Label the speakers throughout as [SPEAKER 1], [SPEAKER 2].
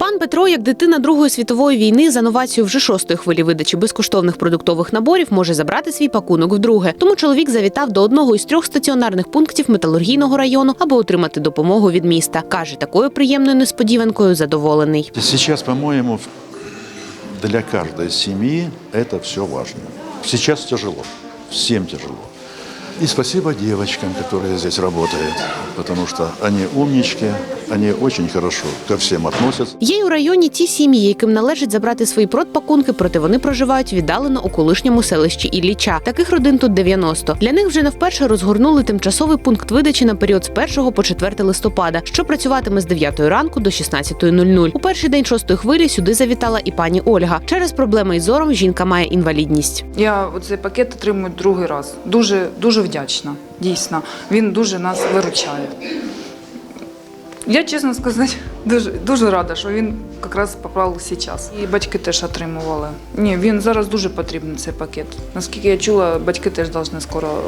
[SPEAKER 1] Пан Петро, як дитина Другої світової війни, за новацію вже шостої хвилі видачі безкоштовних продуктових наборів може забрати свій пакунок вдруге. Тому чоловік завітав до одного із трьох стаціонарних пунктів металургійного району, аби отримати допомогу від міста. каже, такою приємною несподіванкою задоволений.
[SPEAKER 2] Сейчас, по-моему, в- для каждой семьи это все важно. Сейчас тяжело, всем тяжело. И спасибо девочкам, которые здесь работают, потому что они умнички, они очень хорошо ко всем относятся.
[SPEAKER 1] Є й у районі ті сім'ї, яким належить забрати свої продпакунки, проте вони проживають віддалено у колишньому селищі Ілліча. Таких родин тут 90. Для них вже не вперше розгорнули тимчасовий пункт видачі на період з 1 по 4 листопада, що працюватиме з 9 ранку до 16.00. У перший день шостої хвилі сюди завітала і пані Ольга. Через проблеми із зором жінка має інвалідність.
[SPEAKER 3] Я цей пакет отримую другий раз. Дуже дуже вдячна. Дійсно, він дуже нас виручає. Я, чесно сказати, дуже, дуже рада, що він якраз попав час. І батьки теж отримували. Ні, він зараз дуже потрібний цей пакет. Наскільки я чула, батьки теж повинні скоро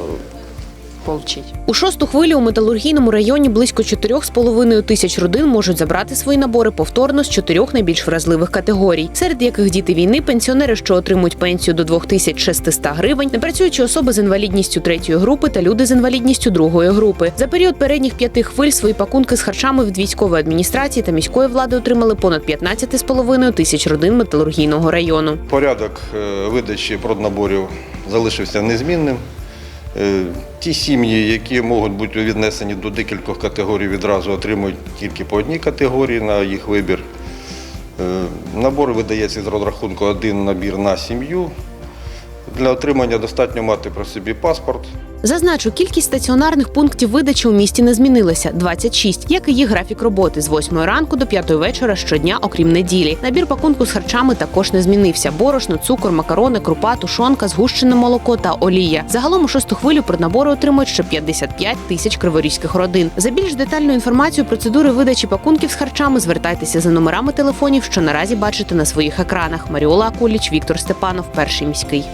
[SPEAKER 3] отримати.
[SPEAKER 1] У шосту хвилю у металургійному районі близько 4,5 тисяч родин можуть забрати свої набори повторно з чотирьох найбільш вразливих категорій, серед яких діти війни, пенсіонери, що отримують пенсію до 2600 гривень, непрацюючі особи з інвалідністю третьої групи та люди з інвалідністю другої групи. За період передніх п'яти хвиль свої пакунки з харчами від військової адміністрації та міської влади отримали понад 15,5 тисяч родин металургійного району.
[SPEAKER 4] Порядок е, видачі проднаборів залишився незмінним. Е, Ті сім'ї, які можуть бути віднесені до декількох категорій, відразу отримують тільки по одній категорії на їх вибір. Е, Набор видається з розрахунку один набір на сім'ю. Для отримання достатньо мати при собі паспорт.
[SPEAKER 1] Зазначу, кількість стаціонарних пунктів видачі у місті не змінилася 26, як і їх графік роботи з 8 ранку до 5 вечора щодня, окрім неділі. Набір пакунку з харчами також не змінився: борошно, цукор, макарони, крупа, тушонка, згущене молоко та олія. Загалом у шосту хвилю проднабори отримують ще 55 тисяч криворізьких родин. За більш детальну інформацію процедури видачі пакунків з харчами звертайтеся за номерами телефонів, що наразі бачите на своїх екранах. Маріола Акуліч, Віктор Степанов, перший міський.